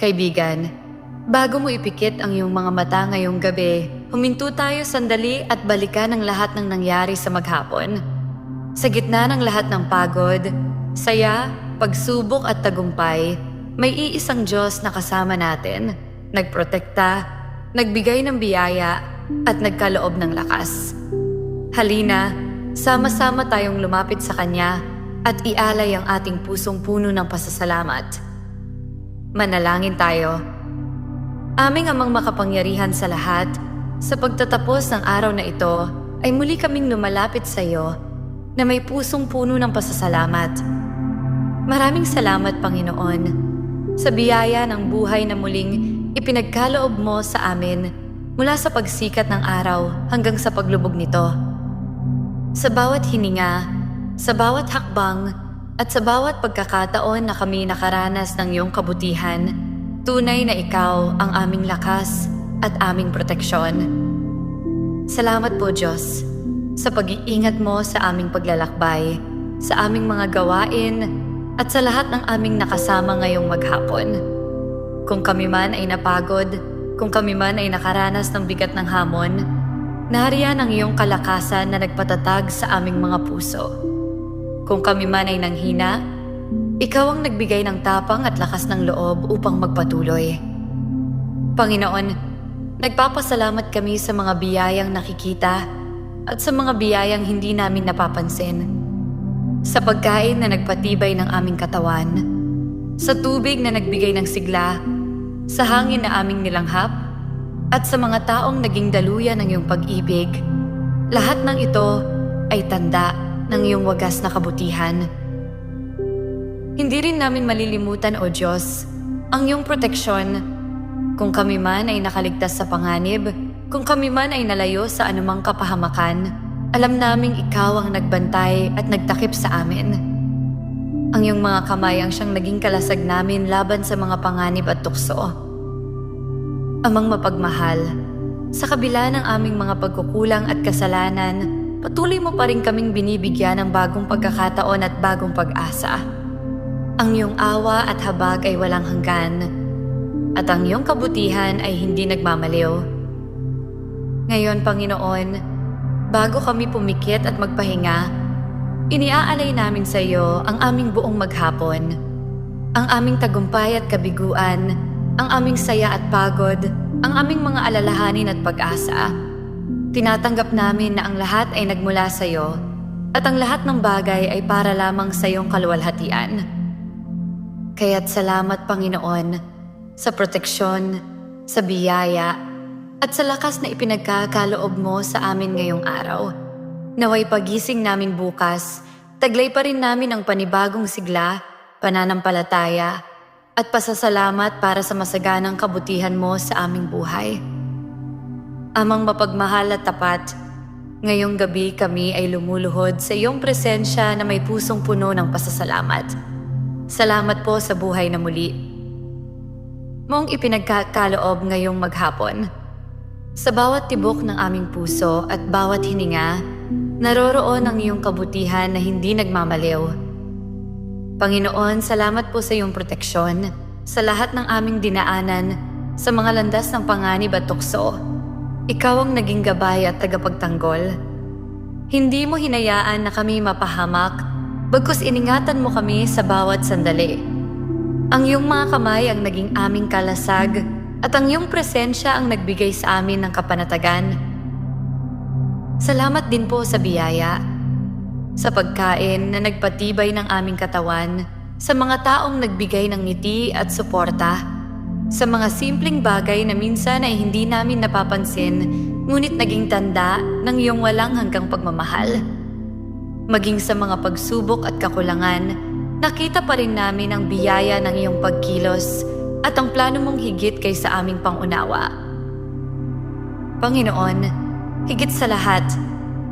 Kaibigan, bago mo ipikit ang iyong mga mata ngayong gabi, huminto tayo sandali at balikan ang lahat ng nangyari sa maghapon. Sa gitna ng lahat ng pagod, saya, pagsubok at tagumpay, may iisang Diyos na kasama natin, nagprotekta, nagbigay ng biyaya, at nagkaloob ng lakas. Halina, sama-sama tayong lumapit sa Kanya at ialay ang ating pusong puno ng pasasalamat. Manalangin tayo. Aming amang makapangyarihan sa lahat, sa pagtatapos ng araw na ito, ay muli kaming lumalapit sa iyo na may pusong puno ng pasasalamat. Maraming salamat, Panginoon, sa biyaya ng buhay na muling ipinagkaloob mo sa amin mula sa pagsikat ng araw hanggang sa paglubog nito. Sa bawat hininga, sa bawat hakbang, at sa bawat pagkakataon na kami nakaranas ng iyong kabutihan, tunay na ikaw ang aming lakas at aming proteksyon. Salamat po Diyos sa pag-iingat mo sa aming paglalakbay, sa aming mga gawain, at sa lahat ng aming nakasama ngayong maghapon. Kung kami man ay napagod, kung kami man ay nakaranas ng bigat ng hamon, nariyan ang iyong kalakasan na nagpatatag sa aming mga puso. Kung kami man ay nanghina, ikaw ang nagbigay ng tapang at lakas ng loob upang magpatuloy. Panginoon, nagpapasalamat kami sa mga biyayang nakikita at sa mga biyayang hindi namin napapansin. Sa pagkain na nagpatibay ng aming katawan, sa tubig na nagbigay ng sigla, sa hangin na aming nilanghap, at sa mga taong naging daluyan ng iyong pag-ibig. Lahat ng ito ay tanda ng iyong wagas na kabutihan. Hindi rin namin malilimutan, O Diyos, ang iyong proteksyon. Kung kami man ay nakaligtas sa panganib, kung kami man ay nalayo sa anumang kapahamakan, alam naming ikaw ang nagbantay at nagtakip sa amin. Ang iyong mga kamay ang siyang naging kalasag namin laban sa mga panganib at tukso. Amang mapagmahal, sa kabila ng aming mga pagkukulang at kasalanan, patuloy mo pa rin kaming binibigyan ng bagong pagkakataon at bagong pag-asa. Ang iyong awa at habag ay walang hanggan, at ang iyong kabutihan ay hindi nagmamaliw. Ngayon, Panginoon, bago kami pumikit at magpahinga, iniaalay namin sa iyo ang aming buong maghapon, ang aming tagumpay at kabiguan, ang aming saya at pagod, ang aming mga alalahanin at pag-asa. Tinatanggap namin na ang lahat ay nagmula sa iyo at ang lahat ng bagay ay para lamang sa iyong kaluwalhatian. Kaya't salamat Panginoon sa proteksyon, sa biyaya, at sa lakas na ipinagkakaloob mo sa amin ngayong araw. Naway pagising namin bukas, taglay pa rin namin ang panibagong sigla, pananampalataya, at pasasalamat para sa masaganang kabutihan mo sa aming buhay. Amang mapagmahal at tapat, ngayong gabi kami ay lumuluhod sa iyong presensya na may pusong puno ng pasasalamat. Salamat po sa buhay na muli. Mong ipinagkakaloob ngayong maghapon. Sa bawat tibok ng aming puso at bawat hininga, naroroon ang iyong kabutihan na hindi nagmamaliw. Panginoon, salamat po sa iyong proteksyon sa lahat ng aming dinaanan sa mga landas ng panganib at tukso. Ikaw ang naging gabay at tagapagtanggol. Hindi mo hinayaan na kami mapahamak, bagkus iningatan mo kami sa bawat sandali. Ang iyong mga kamay ang naging aming kalasag at ang iyong presensya ang nagbigay sa amin ng kapanatagan. Salamat din po sa biyaya, sa pagkain na nagpatibay ng aming katawan, sa mga taong nagbigay ng ngiti at suporta, sa mga simpleng bagay na minsan ay hindi namin napapansin ngunit naging tanda ng iyong walang hanggang pagmamahal. Maging sa mga pagsubok at kakulangan, nakita pa rin namin ang biyaya ng iyong pagkilos at ang plano mong higit kaysa aming pangunawa. Panginoon, higit sa lahat,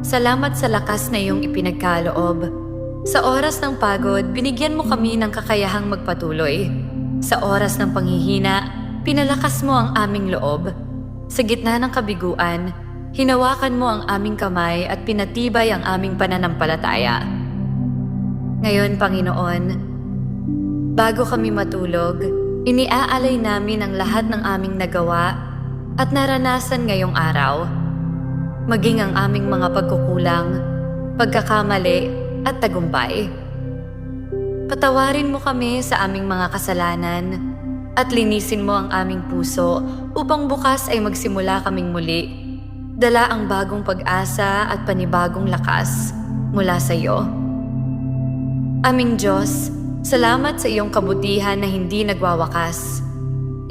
salamat sa lakas na iyong ipinagkaloob. Sa oras ng pagod, binigyan mo kami ng kakayahang magpatuloy. Sa oras ng panghihina, pinalakas mo ang aming loob. Sa gitna ng kabiguan, hinawakan mo ang aming kamay at pinatibay ang aming pananampalataya. Ngayon, Panginoon, bago kami matulog, Iniaalay namin ang lahat ng aming nagawa at naranasan ngayong araw. Maging ang aming mga pagkukulang, pagkakamali at tagumpay. Patawarin mo kami sa aming mga kasalanan at linisin mo ang aming puso upang bukas ay magsimula kaming muli. Dala ang bagong pag-asa at panibagong lakas mula sa iyo. Aming Diyos, salamat sa iyong kabutihan na hindi nagwawakas.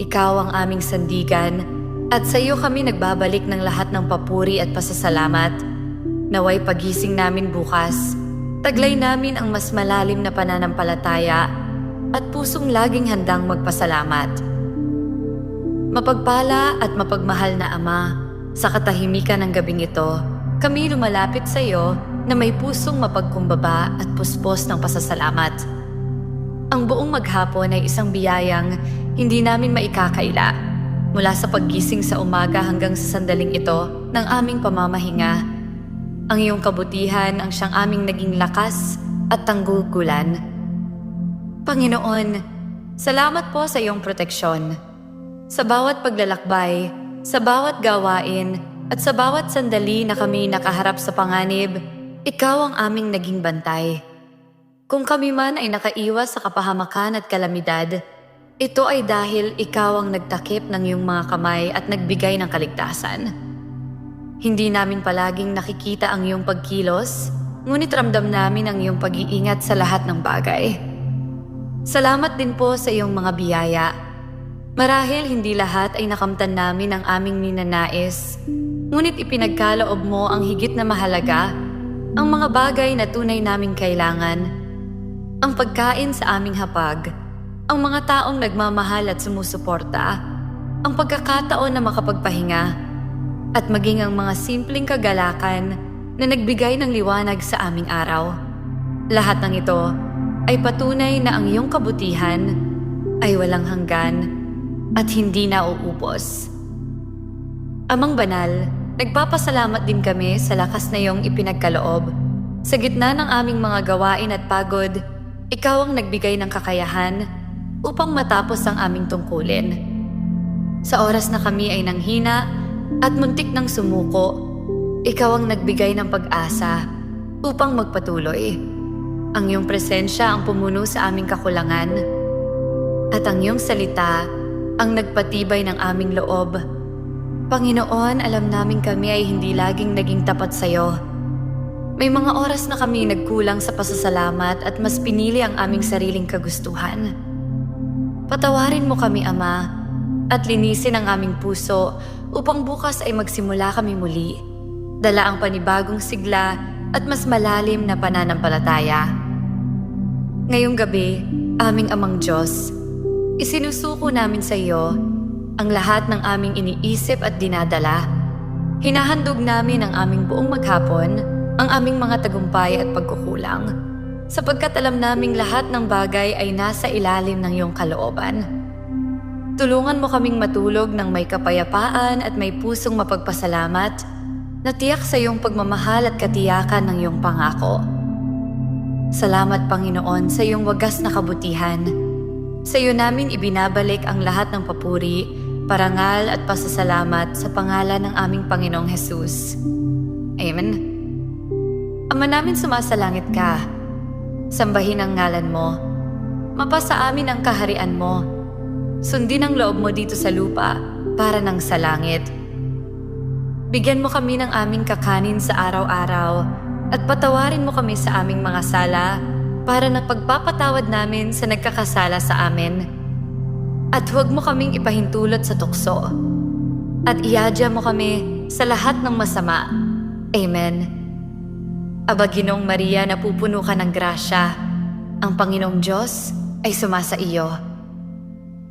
Ikaw ang aming sandigan at sa iyo kami nagbabalik ng lahat ng papuri at pasasalamat. Naway pagising namin bukas, taglay namin ang mas malalim na pananampalataya at pusong laging handang magpasalamat. Mapagpala at mapagmahal na Ama, sa katahimikan ng gabing ito, kami lumalapit sa iyo na may pusong mapagkumbaba at puspos ng pasasalamat. Ang buong maghapon ay isang biyayang hindi namin maikakaila mula sa paggising sa umaga hanggang sa sandaling ito ng aming pamamahinga. Ang iyong kabutihan ang siyang aming naging lakas at tanggulgulan. Panginoon, salamat po sa iyong proteksyon. Sa bawat paglalakbay, sa bawat gawain, at sa bawat sandali na kami nakaharap sa panganib, ikaw ang aming naging bantay. Kung kami man ay nakaiwas sa kapahamakan at kalamidad, ito ay dahil ikaw ang nagtakip ng iyong mga kamay at nagbigay ng kaligtasan. Hindi namin palaging nakikita ang iyong pagkilos, ngunit ramdam namin ang iyong pag-iingat sa lahat ng bagay. Salamat din po sa iyong mga biyaya. Marahil hindi lahat ay nakamtan namin ang aming ninanais, ngunit ipinagkaloob mo ang higit na mahalaga, ang mga bagay na tunay naming kailangan. Ang pagkain sa aming hapag, ang mga taong nagmamahal at sumusuporta, ang pagkakataon na makapagpahinga, at maging ang mga simpleng kagalakan na nagbigay ng liwanag sa aming araw. Lahat ng ito ay patunay na ang iyong kabutihan ay walang hanggan at hindi na uubos. Amang banal, nagpapasalamat din kami sa lakas na iyong ipinagkaloob. Sa gitna ng aming mga gawain at pagod, ikaw ang nagbigay ng kakayahan upang matapos ang aming tungkulin. Sa oras na kami ay nanghina at muntik ng sumuko, ikaw ang nagbigay ng pag-asa upang magpatuloy. Ang iyong presensya ang pumuno sa aming kakulangan at ang iyong salita ang nagpatibay ng aming loob. Panginoon, alam namin kami ay hindi laging naging tapat sa iyo. May mga oras na kami nagkulang sa pasasalamat at mas pinili ang aming sariling kagustuhan. Patawarin mo kami, Ama, at linisin ang aming puso upang bukas ay magsimula kami muli. Dala ang panibagong sigla at mas malalim na pananampalataya. Ngayong gabi, aming amang Diyos, isinusuko namin sa iyo ang lahat ng aming iniisip at dinadala. Hinahandog namin ang aming buong maghapon, ang aming mga tagumpay at pagkukulang, sapagkat alam naming lahat ng bagay ay nasa ilalim ng iyong kalooban. Tulungan mo kaming matulog ng may kapayapaan at may pusong mapagpasalamat na tiyak sa iyong pagmamahal at katiyakan ng iyong pangako. Salamat Panginoon sa iyong wagas na kabutihan. Sa iyo namin ibinabalik ang lahat ng papuri, parangal at pasasalamat sa pangalan ng aming Panginoong Hesus. Amen. Ama namin sumasalangit ka. Sambahin ang ngalan mo. Mapasa amin ang kaharian mo. Sundin ang loob mo dito sa lupa para nang sa langit. Bigyan mo kami ng aming kakanin sa araw-araw at patawarin mo kami sa aming mga sala para na pagpapatawad namin sa nagkakasala sa amin. At huwag mo kaming ipahintulot sa tukso. At iadya mo kami sa lahat ng masama. Amen. Aba Ginong Maria, napupuno ka ng grasya. Ang Panginoong Diyos ay sumasa iyo.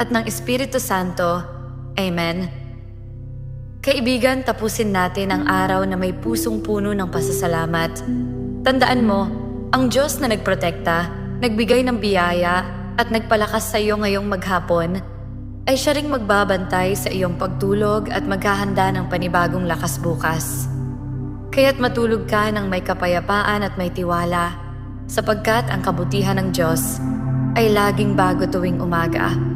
at ng Espiritu Santo. Amen. Kaibigan, tapusin natin ang araw na may pusong puno ng pasasalamat. Tandaan mo, ang Diyos na nagprotekta, nagbigay ng biyaya at nagpalakas sa iyo ngayong maghapon, ay siya ring magbabantay sa iyong pagtulog at maghahanda ng panibagong lakas bukas. Kaya't matulog ka ng may kapayapaan at may tiwala, sapagkat ang kabutihan ng Diyos ay laging bago tuwing umaga.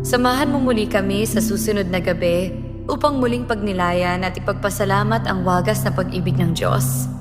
Samahan mo muli kami sa susunod na gabi upang muling pagnilayan at ipagpasalamat ang wagas na pag-ibig ng Diyos.